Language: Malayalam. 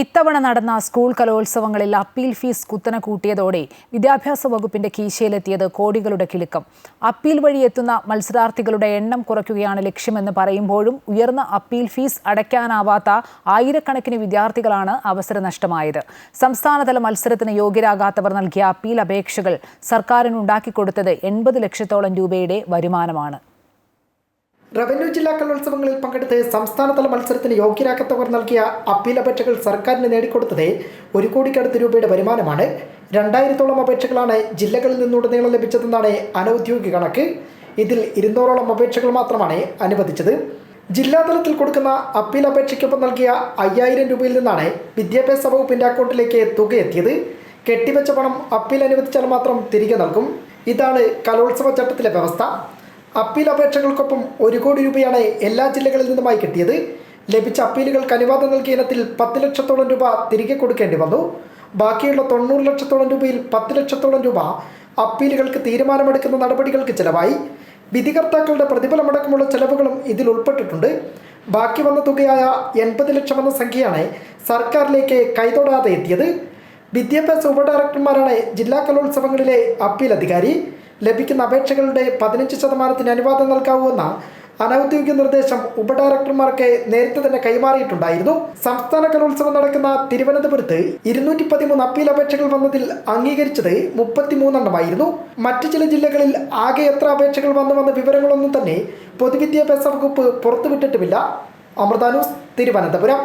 ഇത്തവണ നടന്ന സ്കൂൾ കലോത്സവങ്ങളിൽ അപ്പീൽ ഫീസ് കുത്തനെ കൂട്ടിയതോടെ വിദ്യാഭ്യാസ വകുപ്പിന്റെ കീശയിലെത്തിയത് കോടികളുടെ കിളുക്കം. അപ്പീൽ വഴി എത്തുന്ന മത്സരാർത്ഥികളുടെ എണ്ണം കുറയ്ക്കുകയാണ് ലക്ഷ്യമെന്ന് പറയുമ്പോഴും ഉയർന്ന അപ്പീൽ ഫീസ് അടയ്ക്കാനാവാത്ത ആയിരക്കണക്കിന് വിദ്യാർത്ഥികളാണ് അവസര നഷ്ടമായത് സംസ്ഥാനതല മത്സരത്തിന് യോഗ്യരാകാത്തവർ നൽകിയ അപ്പീൽ അപേക്ഷകൾ സർക്കാരിന് ഉണ്ടാക്കിക്കൊടുത്തത് എൺപത് ലക്ഷത്തോളം രൂപയുടെ വരുമാനമാണ്. റവന്യൂ ജില്ലാ കലോത്സവങ്ങളിൽ പങ്കെടുത്ത് സംസ്ഥാനതല മത്സരത്തിന് യോഗ്യരാക്കത്തവർ നൽകിയ അപ്പീൽ അപേക്ഷകൾ സർക്കാരിന് നേടിക്കൊടുത്തത് ഒരു കോടിക്കടുത്ത് രൂപയുടെ വരുമാനമാണ്. രണ്ടായിരത്തോളം അപേക്ഷകളാണ് ജില്ലകളിൽ നിന്നുടനീളം ലഭിച്ചതെന്നാണ് അനൌദ്യോഗിക കണക്ക്. ഇതിൽ ഇരുന്നൂറോളം അപേക്ഷകൾ മാത്രമാണ് അനുവദിച്ചത്. ജില്ലാതലത്തിൽ കൊടുക്കുന്ന അപ്പീൽ അപേക്ഷയ്ക്കൊപ്പം നൽകിയ അയ്യായിരം രൂപയിൽ നിന്നാണ് വിദ്യാഭ്യാസ വകുപ്പിന്റെ അക്കൗണ്ടിലേക്ക് തുക എത്തിയത് കെട്ടിവെച്ച പണം അപ്പീൽ അനുവദിച്ചാൽ മാത്രം തിരികെ നൽകും. ഇതാണ് കലോത്സവ ചട്ടത്തിലെ വ്യവസ്ഥ. അപ്പീൽ അപേക്ഷകൾക്കൊപ്പം ഒരു കോടി രൂപയാണ് എല്ലാ ജില്ലകളിൽ നിന്നുമായി കിട്ടിയത്. ലഭിച്ച അപ്പീലുകൾക്ക് അനുവാദം നൽകിയ ഇനത്തിൽ പത്ത് ലക്ഷത്തോളം രൂപ തിരികെ കൊടുക്കേണ്ടി വന്നു. ബാക്കിയുള്ള തൊണ്ണൂറ് ലക്ഷത്തോളം രൂപയിൽ പത്ത് ലക്ഷത്തോളം രൂപ അപ്പീലുകൾക്ക് തീരുമാനമെടുക്കുന്ന നടപടികൾക്ക് ചിലവായി. വിധികർത്താക്കളുടെ പ്രതിഫലമടക്കമുള്ള ചെലവുകളും ഇതിൽ ഉൾപ്പെട്ടിട്ടുണ്ട്. ബാക്കി വന്ന തുകയായ എൺപത് ലക്ഷം എന്ന സംഖ്യയാണ് സർക്കാരിലേക്ക് കൈതൊടാതെ എത്തിയത്. വിദ്യാഭ്യാസ ഉപഡയറക്ടർമാരാണ് ജില്ലാ കലോത്സവങ്ങളിലെ അപ്പീൽ അധികാരി. ലഭിക്കുന്ന അപേക്ഷകളുടെ പതിനഞ്ച് ശതമാനത്തിന് അനുവാദം നൽകാവൂവെന്ന അനൌദ്യോഗിക നിർദ്ദേശം ഉപഡയറക്ടർമാർക്ക് നേരത്തെ തന്നെ കൈമാറിയിട്ടുണ്ടായിരുന്നു. സംസ്ഥാന കലോത്സവം നടക്കുന്ന തിരുവനന്തപുരത്ത് ഇരുന്നൂറ്റി പതിമൂന്ന് അപ്പീൽ അപേക്ഷകൾ വന്നതിൽ അംഗീകരിച്ചത് മുപ്പത്തിമൂന്നെണ്ണമായിരുന്നു. മറ്റു ചില ജില്ലകളിൽ ആകെ എത്ര അപേക്ഷകൾ വന്നുവെന്ന വിവരങ്ങളൊന്നും തന്നെ പൊതുവിദ്യാഭ്യാസ വകുപ്പ് പുറത്തുവിട്ടിട്ടുമില്ല. അമൃത ന്യൂസ് തിരുവനന്തപുരം.